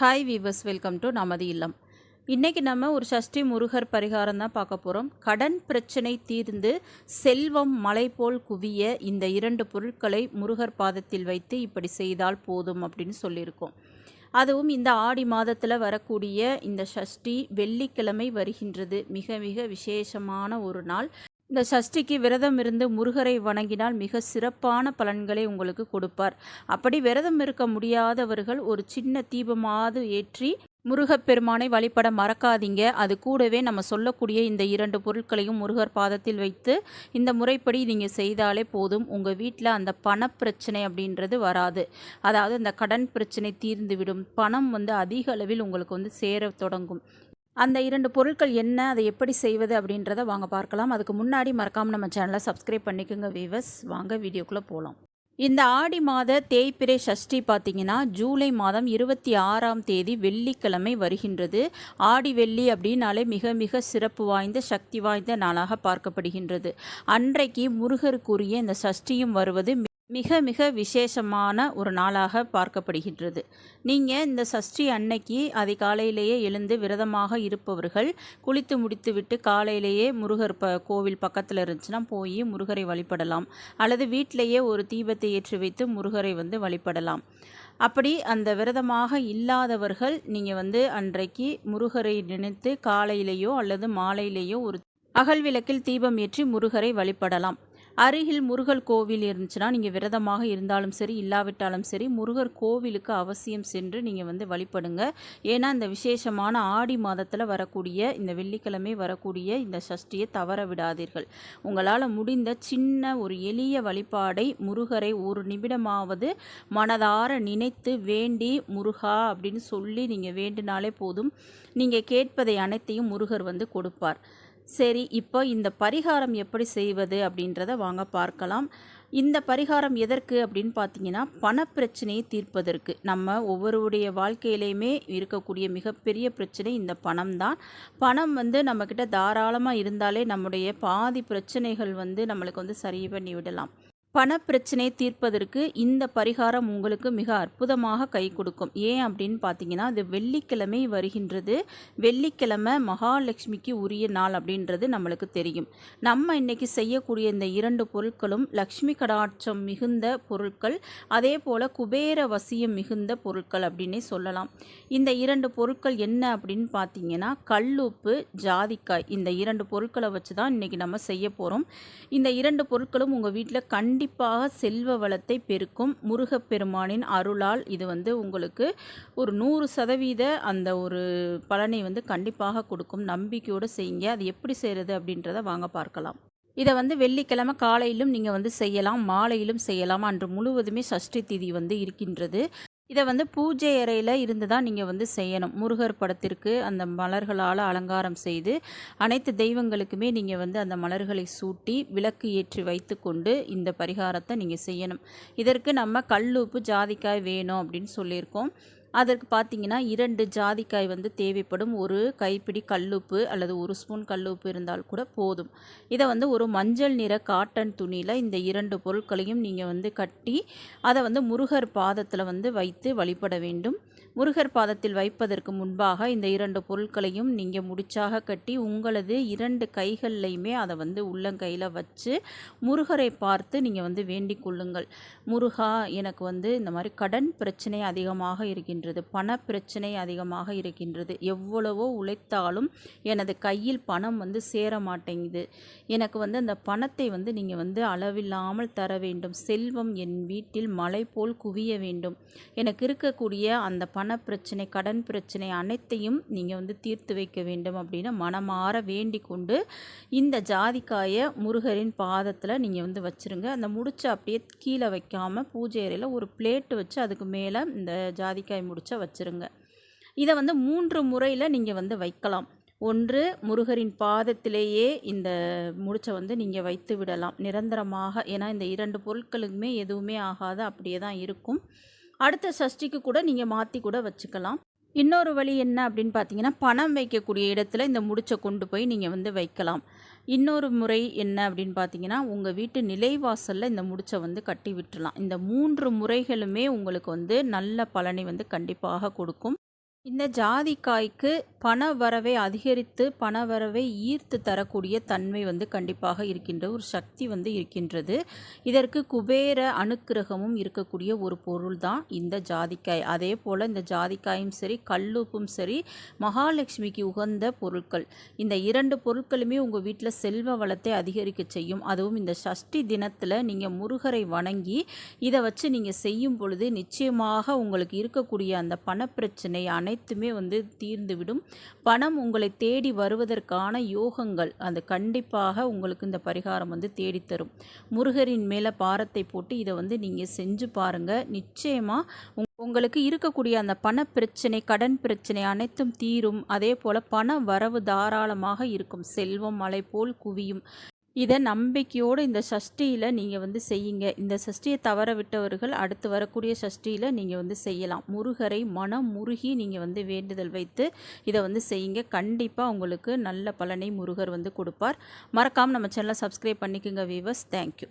Hi viewers welcome to நமது இல்லம். இன்றைக்கி நம்ம ஒரு சஷ்டி முருகர் பரிகாரம் தான் பார்க்க போகிறோம் கடன் பிரச்சனை தீர்ந்து செல்வம் மலை போல் குவிய இந்த இரண்டு பொருட்களை முருகர் பாதத்தில் வைத்து இப்படி செய்தால் போதும் அப்படின்னு சொல்லியிருக்கோம். அதுவும் இந்த ஆடி மாதத்தில் வரக்கூடிய இந்த சஷ்டி வெள்ளிக்கிழமை வருகின்றது. மிக மிக விசேஷமான ஒரு நாள். இந்த சஷ்டிக்கு விரதம் இருந்து முருகரை வணங்கினால் மிக சிறப்பான பலன்களை உங்களுக்கு கொடுப்பார். அப்படி விரதம் இருக்க முடியாதவர்கள் ஒரு சின்ன தீபமாவது ஏற்றி முருகப்பெருமானை வழிபட மறக்காதீங்க. அது கூடவே நம்ம சொல்லக்கூடிய இந்த இரண்டு பொருட்களையும் முருகர் பாதத்தில் வைத்து இந்த முறைப்படி நீங்கள் செய்தாலே போதும். உங்கள் வீட்டில் அந்த பணப்பிரச்சனை அப்படின்றது வராது. அதாவது அந்த கடன் பிரச்சனை தீர்ந்துவிடும். பணம் வந்து அதிக அளவில் உங்களுக்கு வந்து சேர தொடங்கும். அந்த இரண்டு பொருட்கள் என்ன அதை எப்படி செய்வது அப்படின்றத வாங்க பார்க்கலாம். அதுக்கு முன்னாடி மறக்காமல் நம்ம சேனலை சப்ஸ்கிரைப் பண்ணிக்கோங்க வீவர்ஸ் வாங்க வீடியோக்குள்ளே போகலாம் இந்த ஆடி மாத தேய்பிரை சஷ்டி பார்த்தீங்கன்னா ஜூலை மாதம் இருபத்தி ஆறாம் தேதி வெள்ளிக்கிழமை வருகின்றது. ஆடி வெள்ளி அப்படின்னாலே மிக மிக சிறப்பு வாய்ந்த சக்தி வாய்ந்த நாளாக பார்க்கப்படுகின்றது. அன்றைக்கு முருகருக்குரிய இந்த சஷ்டியும் வருவது மிக மிக விசேஷமான ஒரு நாளாக பார்க்கப்படுகின்றது. நீங்கள் இந்த சஷ்டி அன்னைக்கு அதிகாலையிலேயே எழுந்து விரதமாக இருப்பவர்கள் குளித்து முடித்துவிட்டு காலையிலேயே முருகர் ப கோவில் பக்கத்தில் இருந்துச்சுன்னா போய் முருகரை வழிபடலாம். அல்லது வீட்டிலேயே ஒரு தீபத்தை ஏற்றி வைத்து முருகரை வந்து வழிபடலாம். அப்படி அந்த விரதமாக இல்லாதவர்கள் நீங்கள் வந்து அன்றைக்கு முருகரை நினைத்து காலையிலேயோ அல்லது மாலையிலேயோ ஒரு அகல் விளக்கில் தீபம் ஏற்றி முருகரை வழிபடலாம். அருகில் முருகர் கோவில் இருந்துச்சுன்னா நீங்கள் விரதமாக இருந்தாலும் சரி இல்லாவிட்டாலும் சரி முருகர் கோவிலுக்கு அவசியம் சென்று நீங்கள் வந்து வழிபடுங்க. ஏன்னா இந்த விசேஷமான ஆடி மாதத்தில் வரக்கூடிய இந்த வெள்ளிக்கிழமை வரக்கூடிய இந்த சஷ்டியை தவற விடாதீர்கள். உங்களால் முடிந்த சின்ன ஒரு எளிய வழிபாடை முருகரை ஒரு நிமிடமாவது மனதார நினைத்து வேண்டி முருகா அப்படின்னு சொல்லி நீங்கள் வேண்டினாலே போதும். நீங்கள் கேட்பதை அனைத்தையும் முருகர் வந்து கொடுப்பார். சரி இப்போ இந்த பரிகாரம் எப்படி செய்வது அப்படின்றத வாங்க பார்க்கலாம். இந்த பரிகாரம் எதற்கு அப்படின்னு பார்த்தீங்கன்னா பணப்பிரச்சனையை தீர்ப்பதற்கு. நம்ம ஒவ்வொருடைய வாழ்க்கையிலையுமே இருக்கக்கூடிய மிகப்பெரிய பிரச்சனை இந்த பணம் தான். பணம் வந்து நம்மக்கிட்ட தாராளமாக இருந்தாலே நம்முடைய பாதி பிரச்சனைகள் வந்து நம்மளுக்கு வந்து சரி பண்ணி விடலாம். பணப்பிரச்சனை தீர்ப்பதற்கு இந்த பரிகாரம் உங்களுக்கு மிக அற்புதமாக கை கொடுக்கும். ஏன் அப்படின்னு பார்த்தீங்கன்னா அது வெள்ளிக்கிழமை வருகின்றது. வெள்ளிக்கிழமை மகாலட்சுமிக்கு உரிய நாள் அப்படின்றது நம்மளுக்கு தெரியும். நம்ம இன்றைக்கி செய்யக்கூடிய இந்த இரண்டு பொருட்களும் லக்ஷ்மி கடாட்சம் மிகுந்த பொருட்கள் அதே போல் குபேர வசியம் மிகுந்த பொருட்கள் அப்படின்னே சொல்லலாம். இந்த இரண்டு பொருட்கள் என்ன அப்படின்னு பார்த்தீங்கன்னா கல்லுப்பு ஜாதிக்காய் இந்த இரண்டு பொருட்களை வச்சு தான் இன்றைக்கி நம்ம செய்ய போகிறோம் இந்த இரண்டு பொருட்களும் உங்கள் வீட்டில் கண் கண்டிப்பாக செல்வ வளத்தை பெருக்கும். முருகப்பெருமானின் அருளால் இது வந்து உங்களுக்கு ஒரு நூறு சதவீத அந்த ஒரு பலனை வந்து கண்டிப்பாக கொடுக்கும். நம்பிக்கையோடு செய்யுங்க. அது எப்படி செய்கிறது அப்படின்றத வாங்க பார்க்கலாம். இதை வந்து வெள்ளிக்கிழமை காலையிலும் நீங்கள் வந்து செய்யலாம். மாலையிலும் செய்யலாம். அன்று முழுவதுமே சஷ்டி திதி வந்து இருக்கின்றது. இதை வந்து பூஜை அறையில் இருந்து தான் நீங்கள் வந்து செய்யணும். முருகர் படத்திற்கு அந்த மலர்களால் அலங்காரம் செய்து அனைத்து தெய்வங்களுக்குமே நீங்கள் வந்து அந்த மலர்களை சூட்டி விளக்கு ஏற்றி வைத்து கொண்டு இந்த பரிகாரத்தை நீங்கள் செய்யணும். இதற்கு நம்ம கல்லுப்பு ஜாதிக்காய் வேணும் அப்படின்னு சொல்லியிருக்கோம். அதற்கு பார்த்தீங்கன்னா இரண்டு ஜாதிக்காய் வந்து தேவைப்படும். ஒரு கைப்பிடி கல்லுப்பு அல்லது ஒரு ஸ்பூன் கல்லுப்பு இருந்தால் கூட போதும். இதை வந்து ஒரு மஞ்சள் நிற காட்டன் துணியில் இந்த இரண்டு பொருட்களையும் நீங்கள் வந்து கட்டி அதை வந்து முருகர் பாதத்தில் வந்து வைத்து வழிபட வேண்டும். முருகர் பாதத்தில் வைப்பதற்கு முன்பாக இந்த இரண்டு பொருட்களையும் நீங்கள் முடிச்சாக கட்டி உங்களது இரண்டு கைகள்லையுமே அதை வந்து உள்ளங்கையில் வச்சு முருகரை பார்த்து நீங்கள் வந்து வேண்டிக் கொள்ளுங்கள். முருகா எனக்கு வந்து இந்த மாதிரி கடன் பிரச்சனை அதிகமாக இருக்கின்ற இருக்கின்றது. பண பிரச்சனை அதிகமாக இருக்கின்றது. எவ்வளவோ உழைத்தாலும் எனது கையில் பணம் வந்து சேர மாட்டேங்குது. எனக்கு வந்து அந்த பணத்தை வந்து நீங்கள் வந்து அளவில்லாமல் தர வேண்டும். செல்வம் என் வீட்டில் மலை போல் குவிய வேண்டும். எனக்கு இருக்கக்கூடிய அந்த பண பிரச்சனை கடன் பிரச்சனை அனைத்தையும் நீங்கள் வந்து தீர்த்து வைக்க வேண்டும் அப்படின்னு மனமாற வேண்டி கொண்டு இந்த ஜாதிக்காயை முருகரின் பாதத்தில் நீங்கள் வந்து வச்சுருங்க. அந்த முடிச்ச அப்படியே கீழே வைக்காமல் பூஜை அறையில் ஒரு பிளேட்டு வச்சு அதுக்கு மேலே இந்த ஜாதிக்காய் முடிச்ச வச்சுருங்க. இதை வந்து மூன்று முறையில் நீங்கள் வந்து வைக்கலாம். ஒன்று முருகரின் பாதத்திலேயே இந்த முடிச்சை வந்து நீங்கள் வைத்து விடலாம். நிரந்தரமாக ஏன்னா இந்த இரண்டு பொருட்களுக்குமே எதுவுமே ஆகாது அப்படியே தான் இருக்கும். அடுத்த சஷ்டிக்கு கூட நீங்கள் மாற்றி கூட வச்சுக்கலாம். இன்னொரு வழி என்ன அப்படின்னு பார்த்தீங்கன்னா பணம் வைக்கக்கூடிய இடத்துல இந்த முடிச்சை கொண்டு போய் நீங்கள் வந்து வைக்கலாம். இன்னொரு முறை என்ன அப்படின்னு பார்த்தீங்கன்னா உங்கள் வீட்டு நிலைவாசலில் இந்த முடிச்சை வந்து கட்டி விட்டுலாம் இந்த மூன்று முறைகளுமே உங்களுக்கு வந்து நல்ல பலனை வந்து கண்டிப்பாக கொடுக்கும். இந்த ஜாதிக்காய்க்கு பண வரவை அதிகரித்து பண வரவை ஈர்த்து தரக்கூடிய தன்மை வந்து கண்டிப்பாக இருக்கின்ற ஒரு சக்தி வந்து இருக்கின்றது. இதற்கு குபேர அனுக்கிரகமும் இருக்கக்கூடிய ஒரு பொருள் தான் இந்த ஜாதிக்காய். அதே போல் இந்த ஜாதிக்காயும் சரி கல்லுப்பும் சரி மகாலட்சுமிக்கு உகந்த பொருட்கள். இந்த இரண்டு பொருட்களுமே உங்கள் வீட்டில் செல்வ வளத்தை அதிகரிக்க செய்யும். அதுவும் இந்த சஷ்டி தினத்தில் நீங்கள் முருகரை வணங்கி இதை வச்சு நீங்கள் செய்யும் பொழுது நிச்சயமாக உங்களுக்கு இருக்கக்கூடிய அந்த பணப்பிரச்சனை அனைத்துமே வந்து தீர்ந்துவிடும். பணம் உங்களை தேடி வருவதற்கான யோகங்கள் அது கண்டிப்பாக உங்களுக்கு இந்த பரிகாரம் வந்து தேடித்தரும் முருகரின் மேலே பாரத்தை போட்டு இதை வந்து நீங்கள் செஞ்சு பாருங்கள் நிச்சயமாக உங்களுக்கு இருக்கக்கூடிய அந்த பண பிரச்சனை கடன் பிரச்சனை அனைத்தும் தீரும். அதே போல் பண வரவு தாராளமாக இருக்கும். செல்வம் மலை போல் குவியும். இதை நம்பிக்கையோடு இந்த சஷ்டியில் நீங்கள் வந்து செய்யுங்க. இந்த சஷ்டியை தவற விட்டவர்கள் அடுத்து வரக்கூடிய சஷ்டியில் நீங்கள் வந்து செய்யலாம். முருகரை மனம் முருகி நீங்கள் வந்து வேண்டுதல் வைத்து இதை வந்து செய்யுங்க. கண்டிப்பாக உங்களுக்கு நல்ல பலனை முருகர் வந்து கொடுப்பார். மறக்காமல் நம்ம சேனலை சப்ஸ்கிரைப் பண்ணிக்கோங்க வீவர்ஸ் தேங்க்யூ